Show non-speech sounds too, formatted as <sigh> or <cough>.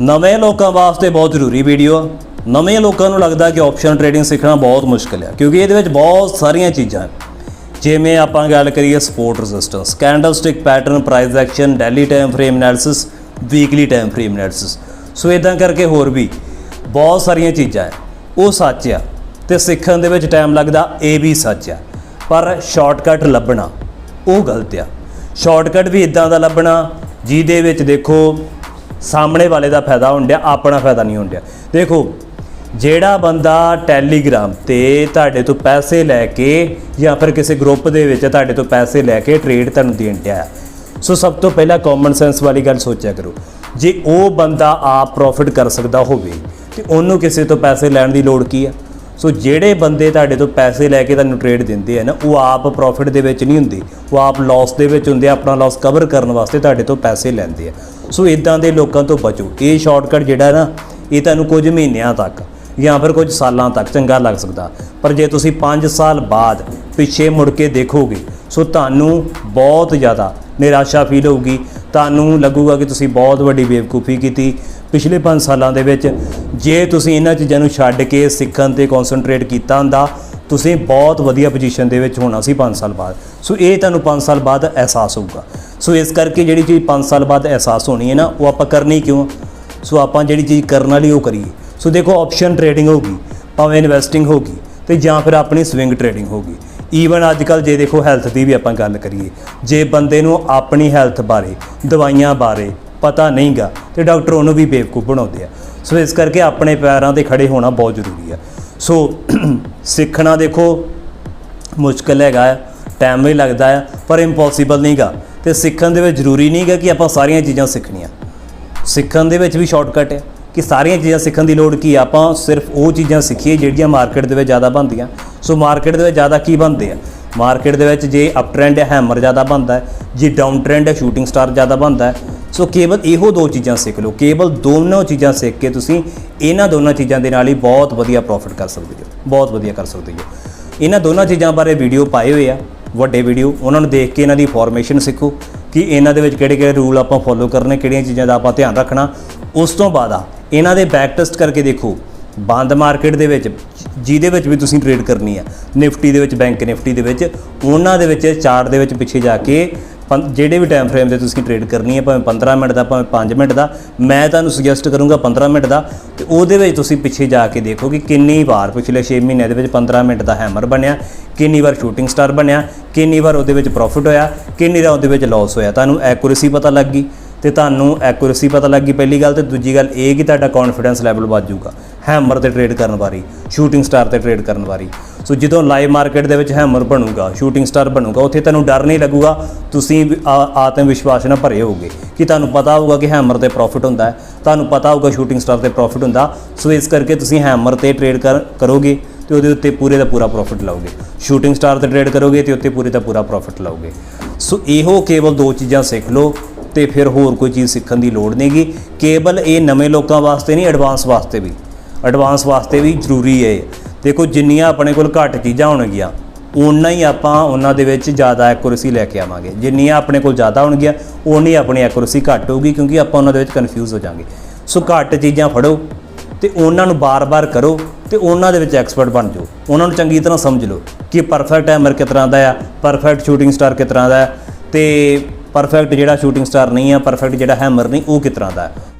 ਨਵੇਂ ਲੋਕਾਂ ਵਾਸਤੇ ਬਹੁਤ ਜ਼ਰੂਰੀ ਵੀਡੀਓ ਆ। ਨਵੇਂ ਲੋਕਾਂ ਨੂੰ ਲੱਗਦਾ ਕਿ ਆਪਸ਼ਨ ਟ੍ਰੇਡਿੰਗ ਸਿੱਖਣਾ ਬਹੁਤ ਮੁਸ਼ਕਲ ਹੈ ਕਿਉਂਕਿ ਇਹਦੇ ਵਿੱਚ ਬਹੁਤ ਸਾਰੀਆਂ ਚੀਜ਼ਾਂ ਹਨ ਜਿਵੇਂ ਆਪਾਂ ਗੱਲ ਕਰੀਏ support resistance candlestick pattern price action daily time frame analysis weekly time frame analysis so ਇਦਾਂ ਕਰਕੇ ਹੋਰ ਵੀ ਬਹੁਤ ਸਾਰੀਆਂ ਚੀਜ਼ਾਂ ਹੈ ਉਹ ਸੱਚ ਆ ਤੇ ਸਿੱਖਣ ਦੇ ਵਿੱਚ ਟਾਈਮ ਲੱਗਦਾ, ਇਹ ਵੀ ਸੱਚ ਆ। ਪਰ ਸ਼ਾਰਟਕਟ ਲੱਭਣਾ, ਉਹ ਗਲਤ ਆ। ਸ਼ਾਰਟਕਟ ਵੀ ਇਦਾਂ ਦਾ ਲੱਭਣਾ, ਜਿਹਦੇ ਵਿੱਚ ਦੇਖੋ ਸਾਹਮਣੇ ਵਾਲੇ ਦਾ ਫਾਇਦਾ ਹੋਣ ਆਪਣਾ ਫਾਇਦਾ ਨਹੀਂ ਹੋਣ ਡਿਆ। ਦੇਖੋ, ਜਿਹੜਾ ਬੰਦਾ ਟੈਲੀਗ੍ਰਾਮ ਤੇ ਤੁਹਾਡੇ ਤੋਂ ਪੈਸੇ ਲੈ ਕੇ ਜਾਂ ਫਿਰ ਕਿਸੇ ਗਰੁੱਪ ਦੇ ਵਿੱਚ ਤੁਹਾਡੇ ਤੋਂ ਪੈਸੇ ਲੈ ਕੇ ਟ੍ਰੇਡ ਤੁਹਾਨੂੰ ਦੇਣ ਡਿਆ ਹੈ। ਸੋ ਸਭ ਤੋਂ ਪਹਿਲਾਂ ਕਾਮਨ ਸੈਂਸ ਵਾਲੀ ਗੱਲ ਸੋਚਿਆ ਕਰੋ। ਜੇ ਉਹ ਬੰਦਾ ਆਪ ਪ੍ਰੋਫਿਟ ਕਰ ਸਕਦਾ ਹੋਵੇ, ਤੇ ਉਹਨੂੰ ਕਿਸੇ ਤੋਂ ਪੈਸੇ ਲੈਣ ਦੀ ਲੋੜ ਕੀ ਹੈ? ਸੋ ਜਿਹੜੇ ਬੰਦੇ ਤੁਹਾਡੇ ਤੋਂ ਪੈਸੇ ਲੈ ਕੇ ਤੁਹਾਨੂੰ ਟ੍ਰੇਡ ਦਿੰਦੇ ਆ ਨਾ, ਉਹ ਆਪ ਪ੍ਰੋਫਿਟ ਦੇ ਵਿੱਚ ਨਹੀਂ ਹੁੰਦੇ। ਉਹ ਆਪ ਲਾਸ ਦੇ ਵਿੱਚ ਹੁੰਦੇ ਆ, ਆਪਣਾ ਲਾਸ ਕਵਰ ਕਰਨ ਵਾਸਤੇ ਤੁਹਾਡੇ ਤੋਂ ਪੈਸੇ ਲੈਂਦੇ ਆ। ਸੋ ਇਦਾਂ ਦੇ ਲੋਕਾਂ ਤੋਂ ਬਚੋ। ਇਹ ਸ਼ਾਰਟਕਟ ਜਿਹੜਾ ਨਾ, ਇਹ ਤੁਹਾਨੂੰ ਕੁਝ ਮਹੀਨਿਆਂ ਤੱਕ ਜਾਂ ਫਿਰ ਕੁਝ ਸਾਲਾਂ ਤੱਕ ਚੰਗਾ ਲੱਗ ਸਕਦਾ। ਪਰ ਜੇ ਤੁਸੀਂ 5 ਸਾਲ ਬਾਅਦ ਪਿੱਛੇ ਮੁੜ ਕੇ ਦੇਖੋਗੇ ਸੋ ਤੁਹਾਨੂੰ ਬਹੁਤ ਜ਼ਿਆਦਾ ਨਿਰਾਸ਼ਾ ਫੀਲ ਹੋਊਗੀ। ਤੁਹਾਨੂੰ ਲੱਗੂਗਾ ਕਿ ਤੁਸੀਂ ਬਹੁਤ ਵੱਡੀ ਬੇਵਕੂਫੀ ਕੀਤੀ ਪਿਛਲੇ 5 ਸਾਲਾਂ ਦੇ ਵਿੱਚ ਜੇ ਤੁਸੀਂ ਇਹਨਾਂ ਚੀਜ਼ਾਂ ਨੂੰ ਛੱਡ ਕੇ ਸਿੱਖਣ ਤੇ ਕਨਸੈਂਟਰੇਟ ਕੀਤਾ ਹੁੰਦਾ, ਤੁਸੀਂ ਬਹੁਤ ਵਧੀਆ ਪੋਜੀਸ਼ਨ ਦੇ ਵਿੱਚ ਹੋਣਾ ਸੀ 5 ਸਾਲ ਬਾਅਦ। ਸੋ ਇਹ ਤੁਹਾਨੂੰ 5 ਸਾਲ ਬਾਅਦ ਅਹਿਸਾਸ ਹੋਊਗਾ। ਸੋ ਇਸ ਕਰਕੇ ਜਿਹੜੀ ਚੀਜ਼ 5 ਸਾਲ ਬਾਅਦ ਅਹਿਸਾਸ ਹੋਣੀ ਹੈ ਨਾ, ਉਹ ਆਪਾਂ ਕਰਨੀ ਕਿਉਂ? ਸੋ ਆਪਾਂ ਜਿਹੜੀ ਚੀਜ਼ ਕਰਨ ਵਾਲੀ ਉਹ ਕਰੀਏ। ਸੋ ਦੇਖੋ ਆਪਸ਼ਨ ਟ੍ਰੇਡਿੰਗ ਹੋਗੀ ਭਾਵੇਂ ਇਨਵੈਸਟਿੰਗ ਹੋਗੀ ਤੇ ਜਾਂ ਫਿਰ ਆਪਣੀ ਸਵਿੰਗ ਟ੍ਰੇਡਿੰਗ ਹੋਗੀ ਈਵਨ ਅੱਜ ਕੱਲ ਜੇ ਦੇਖੋ ਹੈਲਥ ਦੀ ਵੀ ਆਪਾਂ ਗੱਲ ਕਰੀਏ। ਜੇ ਬੰਦੇ ਨੂੰ ਆਪਣੀ ਹੈਲਥ ਬਾਰੇ, ਦਵਾਈਆਂ ਬਾਰੇ ਪਤਾ ਨਹੀਂਗਾ ਤੇ ਡਾਕਟਰ ਉਹਨੂੰ ਵੀ ਬੇਵਕੂਫ ਬਣਾਉਂਦੇ ਆ। ਸੋ ਇਸ ਕਰਕੇ ਆਪਣੇ ਪੈਰਾਂ ਤੇ ਖੜੇ ਹੋਣਾ ਬਹੁਤ ਜ਼ਰੂਰੀ ਆ। ਸੋ <clears throat> ਸਿੱਖਣਾ ਦੇਖੋ, ਮੁਸ਼ਕਲ ਹੈਗਾ ਆ ਟਾਈਮ ਵੀ ਲੱਗਦਾ ਆ, ਪਰ ਇੰਪੋਸੀਬਲ ਨਹੀਂਗਾ ਤੇ ਸਿੱਖਣ ਦੇ ਵਿੱਚ ਜ਼ਰੂਰੀ ਨਹੀਂਗਾ ਕਿ ਆਪਾਂ ਸਾਰੀਆਂ ਚੀਜ਼ਾਂ ਸਿੱਖਣੀਆਂ। ਸਿੱਖਣ ਦੇ ਵਿੱਚ ਵੀ ਸ਼ਾਰਟਕਟ ਹੈ ਕਿ ਸਾਰੀਆਂ ਚੀਜ਼ਾਂ ਸਿੱਖਣ ਦੀ ਲੋੜ ਕੀ ਆ? ਆਪਾਂ ਸਿਰਫ ਉਹ ਚੀਜ਼ਾਂ ਸਿੱਖੀਏ ਜਿਹੜੀਆਂ ਮਾਰਕੀਟ ਦੇ ਵਿੱਚ ਜ਼ਿਆਦਾ ਬਣਦੀਆਂ। ਸੋ ਮਾਰਕੀਟ ਦੇ ਵਿੱਚ ਜ਼ਿਆਦਾ ਕੀ ਬਣਦੇ ਆ? ਮਾਰਕੀਟ ਦੇ ਵਿੱਚ ਜੇ ਅਪ ਟ੍ਰੈਂਡ ਹੈ ਹੈਮਰ ਜ਼ਿਆਦਾ ਬਣਦਾ ਹੈ, ਜੇ ਡਾਊਨ ਟ੍ਰੈਂਡ ਹੈ ਸ਼ੂਟਿੰਗ ਸਟਾਰ ਜ਼ਿਆਦਾ ਬਣਦਾ ਹੈ ਸੋ ਕੇਵਲ ਇਹੋ ਦੋ ਚੀਜ਼ਾਂ ਸਿੱਖ ਲਓ। ਕੇਵਲ ਦੋਨੋਂ ਚੀਜ਼ਾਂ ਸਿੱਖ ਕੇ ਤੁਸੀਂ ਇਹਨਾਂ ਦੋਨਾਂ ਚੀਜ਼ਾਂ ਦੇ ਨਾਲ ਹੀ ਬਹੁਤ ਵਧੀਆ ਪ੍ਰੋਫਿਟ ਕਰ ਸਕਦੇ ਹੋ। ਬਹੁਤ ਵਧੀਆ ਕਰ ਸਕਦੇ ਹੋ। ਇਹਨਾਂ ਦੋਨਾਂ ਚੀਜ਼ਾਂ ਬਾਰੇ ਵੀਡੀਓ ਪਾਏ ਹੋਏ ਆ। ਵੱਡੇ ਵੀਡੀਓ ਉਹਨਾਂ ਨੂੰ ਦੇਖ ਕੇ ਇਹਨਾਂ ਦੀ ਫਾਰਮੇਸ਼ਨ ਸਿੱਖੋ ਕਿ ਇਹਨਾਂ ਦੇ ਵਿੱਚ ਕਿਹੜੇ ਕਿਹੜੇ ਰੂਲ ਆਪਾਂ ਫੋਲੋ ਕਰਨੇ, ਕਿਹੜੀਆਂ ਚੀਜ਼ਾਂ ਦਾ ਆਪਾਂ ਧਿਆਨ ਰੱਖਣਾ। ਉਸ ਤੋਂ ਬਾਅਦ ਆ, ਇਹਨਾਂ ਦੇ ਬੈਕ ਟੈਸਟ ਕਰਕੇ ਦੇਖੋ। ਬੰਦ ਮਾਰਕੀਟ ਦੇ ਵਿੱਚ, ਜਿਹਦੇ ਵਿੱਚ ਵੀ ਤੁਸੀਂ ਟ੍ਰੇਡ ਕਰਨੀ ਆ। ਨਿਫਟੀ ਦੇ ਵਿੱਚ ਬੈਂਕ ਨਿਫਟੀ ਦੇ ਵਿੱਚ, ਉਹਨਾਂ ਦੇ ਵਿੱਚ ਚਾਰਟ ਦੇ ਵਿੱਚ ਪਿੱਛੇ ਜਾ ਕੇ ਜਿਹੜੇ ਵੀ ਟਾਈਮ ਫਰੇਮ ਤੇ ਤੁਸੀਂ ਟ੍ਰੇਡ ਕਰਨੀ ਹੈ, ਭਾਵੇਂ 15 ਮਿੰਟ ਦਾ, ਭਾਵੇਂ 5 ਮਿੰਟ ਦਾ, ਮੈਂ ਤੁਹਾਨੂੰ ਸੁਜੈਸਟ ਕਰੂੰਗਾ 15 ਮਿੰਟ ਦਾ, ਤੇ ਉਹਦੇ ਵਿੱਚ ਤੁਸੀਂ ਪਿੱਛੇ ਜਾ ਕੇ ਦੇਖੋ ਕਿ ਕਿੰਨੀ ਵਾਰ ਪਿਛਲੇ 6 ਮਹੀਨਿਆਂ ਦੇ ਵਿੱਚ 15 ਮਿੰਟ ਦਾ ਹੈਮਰ ਬਣਿਆ, ਕਿੰਨੀ ਵਾਰ ਸ਼ੂਟਿੰਗ ਸਟਾਰ ਬਣਿਆ, ਕਿੰਨੀ ਵਾਰ ਉਹਦੇ ਵਿੱਚ ਪ੍ਰੋਫਿਟ ਹੋਇਆ, ਕਿੰਨੀ ਵਾਰ ਉਹਦੇ ਵਿੱਚ ਲਾਸ ਹੋਇਆ। ਤੁਹਾਨੂੰ ਐਕੂਰੇਸੀ ਪਤਾ ਲੱਗ ਗਈ, ਤੇ ਤੁਹਾਨੂੰ ਐਕੂਰੇਸੀ ਪਤਾ ਲੱਗ ਗਈ ਪਹਿਲੀ ਗੱਲ, ਤੇ ਦੂਜੀ ਗੱਲ ਇਹ ਕਿ ਤੁਹਾਡਾ ਕੌਨਫੀਡੈਂਸ ਲੈਵਲ ਵੱਧ ਜਾਊਗਾ ਹੈਮਰ ਤੇ ਟ੍ਰੇਡ ਕਰਨ ਵਾਰੀ ਸ਼ੂਟਿੰਗ ਸਟਾਰ ਤੇ ਟ੍ਰੇਡ ਕਰਨ ਵਾਰੀ। ਸੋ ਜਦੋਂ ਲਾਈਵ ਮਾਰਕੀਟ ਦੇ ਵਿੱਚ ਹੈਮਰ ਬਣੂਗਾ, ਸ਼ੂਟਿੰਗ ਸਟਾਰ ਬਣੂਗਾ, ਉੱਥੇ ਤੁਹਾਨੂੰ ਡਰ ਨਹੀਂ ਲੱਗੂਗਾ, ਤੁਸੀਂ ਵੀ ਆਤਮ ਵਿਸ਼ਵਾਸ ਨਾਲ ਭਰੇ ਹੋਗੇ ਕਿ ਤੁਹਾਨੂੰ ਪਤਾ ਹੋਊਗਾ ਕਿ ਹੈਮਰ ਤੇ ਪ੍ਰੋਫਿਟ ਹੁੰਦਾ ਹੈ, ਤੁਹਾਨੂੰ ਪਤਾ ਹੋਊਗਾ ਸ਼ੂਟਿੰਗ ਸਟਾਰ ਤੇ ਪ੍ਰੋਫਿਟ ਹੁੰਦਾ, ਸੋ ਇਸ ਕਰਕੇ ਤੁਸੀਂ ਹੈਮਰ ਤੇ ਟ੍ਰੇਡ ਕਰ, ਕਰੋਗੇ ਤੇ ਉਹਦੇ ਉੱਤੇ ਪੂਰੇ ਦਾ ਪੂਰਾ ਪ੍ਰੋਫਿਟ ਲਓਗੇ। ਸ਼ੂਟਿੰਗ ਸਟਾਰ ਤੇ ਟ੍ਰੇਡ ਕਰੋਗੇ ਤੇ ਉੱਤੇ ਪੂਰੇ ਦਾ ਪੂਰਾ ਪ੍ਰੋਫਿਟ ਲਓਗੇ। ਸੋ ਇਹੋ ਕੇਵਲ ਦੋ ਚੀਜ਼ਾਂ ਸਿੱਖ ਲਓ ਤੇ ਫਿਰ ਹੋਰ ਕੋਈ ਚੀਜ਼ ਸਿੱਖਣ ਦੀ ਲੋੜ ਨਹੀਂਗੀ। ਕੇਵਲ ਇਹ ਨਵੇਂ ਲੋਕਾਂ ਵਾਸਤੇ ਨਹੀਂ ਐਡਵਾਂਸ ਵਾਸਤੇ ਵੀ। ਐਡਵਾਂਸ ਵਾਸਤੇ ਵੀ ਜ਼ਰੂਰੀ ਹੈ। ਦੇਖੋ, ਜਿੰਨੀਆਂ ਆਪਣੇ ਕੋਲ ਘੱਟ ਚੀਜ਼ਾਂ ਹੋਣਗੀਆਂ ਉਨਾ ਹੀ ਆਪਾਂ ਉਹਨਾਂ ਦੇ ਵਿੱਚ ਜ਼ਿਆਦਾ ਐਕੂਰੇਸੀ ਲੈ ਕੇ ਆਵਾਂਗੇ। ਜਿੰਨੀਆਂ ਆਪਣੇ ਕੋਲ ਜ਼ਿਆਦਾ ਹੋਣਗੀਆਂ ਉਨੀ ਆਪਣੀ ਐਕੂਰੇਸੀ ਘੱਟ ਹੋਊਗੀ, ਕਿਉਂਕਿ ਆਪਾਂ ਉਹਨਾਂ ਦੇ ਵਿੱਚ ਕਨਫਿਊਜ਼ ਹੋ ਜਾਾਂਗੇ। ਸੋ ਘੱਟ ਚੀਜ਼ਾਂ ਫੜੋ ਤੇ ਉਹਨਾਂ ਨੂੰ ਬਾਰ-ਬਾਰ ਕਰੋ ਤੇ ਉਹਨਾਂ ਦੇ ਵਿੱਚ ਐਕਸਪਰਟ ਬਣ ਜਾਓ। ਉਹਨਾਂ ਨੂੰ ਚੰਗੀ ਤਰ੍ਹਾਂ ਸਮਝ ਲਓ ਕਿ ਪਰਫੈਕਟ ਹੈਮਰ ਕਿਸ ਤਰ੍ਹਾਂ ਦਾ ਆ ਪਰਫੈਕਟ ਸ਼ੂਟਿੰਗ ਸਟਾਰ ਕਿਸ ਤਰ੍ਹਾਂ ਦਾ ਹੈ ਤੇ ਪਰਫੈਕਟ ਜਿਹੜਾ ਸ਼ੂਟਿੰਗ ਸਟਾਰ ਨਹੀਂ ਆ ਪਰਫੈਕਟ ਜਿਹੜਾ ਹੈਮਰ ਨਹੀਂ, ਉਹ ਕਿਸ ਤਰ੍ਹਾਂ ਦਾ